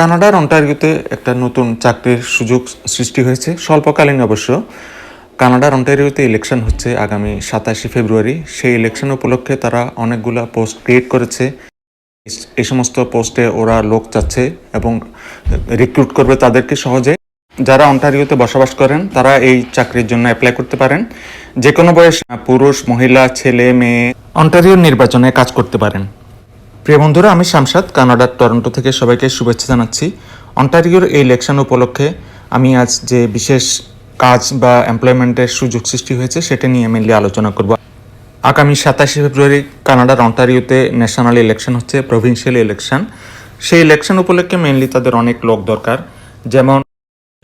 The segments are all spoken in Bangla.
কানাডার অন্টারিওতে একটা নতুন চাকরির সুযোগ সৃষ্টি হয়েছে। স্বল্পকালীন অবশ্য। কানাডার অন্টারিওতে ইলেকশন হচ্ছে আগামী সাতাশে ফেব্রুয়ারি। সেই ইলেকশন উপলক্ষে তারা অনেকগুলা পোস্ট ক্রিয়েট করেছে। এই সমস্ত পোস্টে ওরা লোক চাচ্ছে এবং রিক্রুট করবে তাদেরকে সহজে। যারা অন্টারিওতে বসবাস করেন, তারা এই চাকরির জন্য অ্যাপ্লাই করতে পারেন। যে কোনো বয়স পুরুষ, মহিলা, ছেলে, মেয়ে অন্টারিও নির্বাচনে কাজ করতে পারেন। প্রিয় বন্ধুরা, আমি শামসাদ, কানাডার টরন্টো থেকে সবাইকে শুভেচ্ছা জানাচ্ছি। অন্টারিওর এই ইলেকশন উপলক্ষে আমি আজ যে বিশেষ কাজ বা এমপ্লয়মেন্টের সুযোগ সৃষ্টি হয়েছে, সেটা নিয়ে মেনলি আলোচনা করব। আগামী সাতাশে ফেব্রুয়ারি কানাডার অন্টারিওতে ন্যাশনাল ইলেকশন হচ্ছে প্রভিন্সিয়াল ইলেকশন সেই ইলেকশন উপলক্ষে মেনলি তাদের অনেক লোক দরকার। যেমন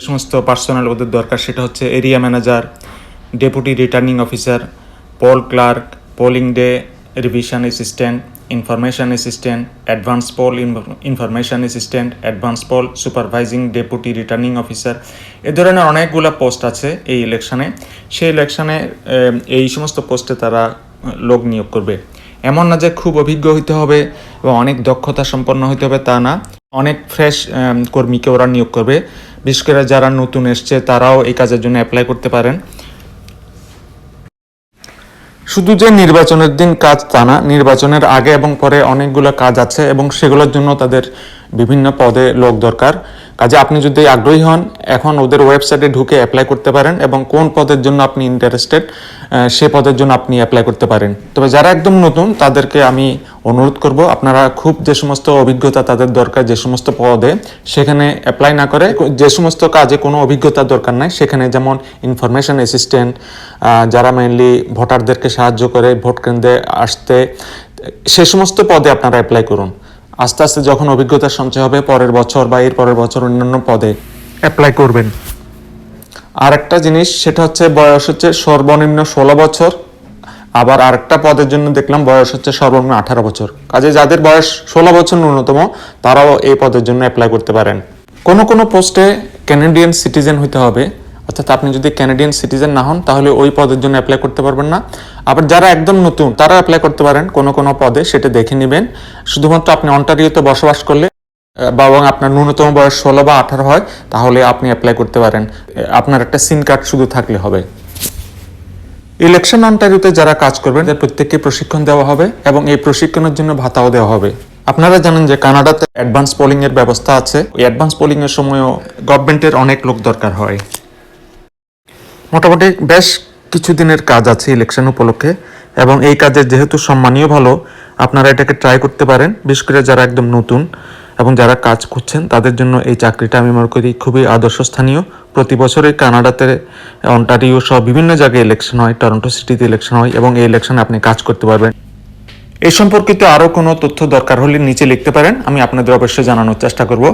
সমস্ত পার্সোনাল ওদের দরকার, সেটা হচ্ছে area manager deputy returning officer poll clerk polling day revision assistant information assistant advance poll information assistant advance poll supervising deputy returning officer এ ধরনের অনেকগুলো পোস্ট আছে এই ইলেকশানে সেই ইলেকশানে এই সমস্ত পোস্টে তারা লোক নিয়োগ করবে। এমন না যে খুব অভিজ্ঞ হইতে হবে এবং অনেক দক্ষতা সম্পন্ন হইতে হবে তা না। অনেক ফ্রেশ কর্মীকে ওরা নিয়োগ করবে। বিশেষ করে যারা নতুন এসছে তারাও এই কাজের জন্য অ্যাপ্লাই করতে পারেন। শুধু যে নির্বাচনের দিন কাজ তা না, নির্বাচনের আগে এবং পরে অনেকগুলো কাজ আছে এবং সেগুলোর জন্য তাদের বিভিন্ন পদে লোক দরকার। কাজে আপনি যদি আগ্রহী হন, এখন ওদের ওয়েবসাইটে ঢুকে অ্যাপ্লাই করতে পারেন এবং কোন পদের জন্য আপনি ইন্টারেস্টেড সে পদের জন্য আপনি অ্যাপ্লাই করতে পারেন। তবে যারা একদম নতুন, তাদেরকে আমি অনুরোধ করব, আপনারা খুব যে সমস্ত অভিজ্ঞতা তাদের দরকার, যে সমস্ত পদে, সেখানে অ্যাপ্লাই না করে, যে সমস্ত কাজে কোনো অভিজ্ঞতার দরকার নাই, সেখানে যেমন ইনফরমেশন অ্যাসিস্ট্যান্ট যারা মেইনলি ভোটারদেরকে সাহায্য করে, ভোট কেন্দ্রে আসতে, সে সমস্ত পদে আপনারা অ্যাপ্লাই করুন। আস্তে আস্তে যখন অভিজ্ঞতা সঞ্চয় হবে, পরের বছর বা এর পরের বছর অন্যান্য পদে অ্যাপ্লাই করবেন। আর একটা জিনিস, সেটা হচ্ছে বয়স হচ্ছে সর্বনিম্ন ষোলো বছর। আবার আরেকটা পদের জন্য দেখলাম বয়স হচ্ছে সর্বনিম্ন আঠারো বছর। কাজে যাদের বয়স ষোলো বছর ন্যূনতম, তারাও এই পদের জন্য অ্যাপ্লাই করতে পারেন। কোনো কোনো পোস্টে ক্যানাডিয়ান সিটিজেন হতে হবে। অর্থাৎ আপনি যদি ক্যানাডিয়ান সিটিজেন না হন, তাহলে ওই পদের জন্য অ্যাপ্লাই করতে পারবেন না। আবার যারা একদম নতুন, তারা অ্যাপ্লাই করতে পারেন কোনো কোনো পদে, সেটা দেখে নেবেন। শুধুমাত্র আপনি অন্টারিওতে বসবাস করলে বা এবং আপনার ন্যূনতম বয়স ষোলো বা আঠারো হয়, তাহলে আপনি অ্যাপ্লাই করতে পারেন। আপনার একটা সিম কার্ড শুধু থাকলে হবে। ইলেকশন অন্টারিওতে যারা কাজ করবেন প্রত্যেককে প্রশিক্ষণ দেওয়া হবে এবং এই প্রশিক্ষণের জন্য ভাতাও দেওয়া হবে। আপনারা জানেন যে কানাডাতে অ্যাডভান্স পোলিং এর ব্যবস্থা আছে। ওই অ্যাডভান্স পোলিং এর সময়ও গভর্নমেন্টের অনেক লোক দরকার হয়। মোটামুটি বেশ কিছুদিনের কাজ আছে ইলেকশন উপলক্ষে এবং এই কাজের যেহেতু সম্মানীয় ভালো, আপনারা এটাকে ট্রাই করতে পারেন। বিশেষ করে যারা একদম নতুন এবং যারা কাজ করছেন, তাদের জন্য এই চাকরিটা আমি মনে করি খুবই আদর্শ স্থানীয়। প্রতি বছরে কানাডাতে, অন্টারিও সহ বিভিন্ন জায়গায় ইলেকশন হয়, টরন্টো সিটিতে ইলেকশন হয় এবং এই ইলেকশনে আপনি কাজ করতে পারবেন। এই সম্পর্কিত আরও কোনো তথ্য দরকার হলে নিচে লিখতে পারেন, আমি আপনাদের অবশ্যই জানানোর চেষ্টা করব।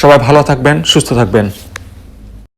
সবাই ভালো থাকবেন, সুস্থ থাকবেন।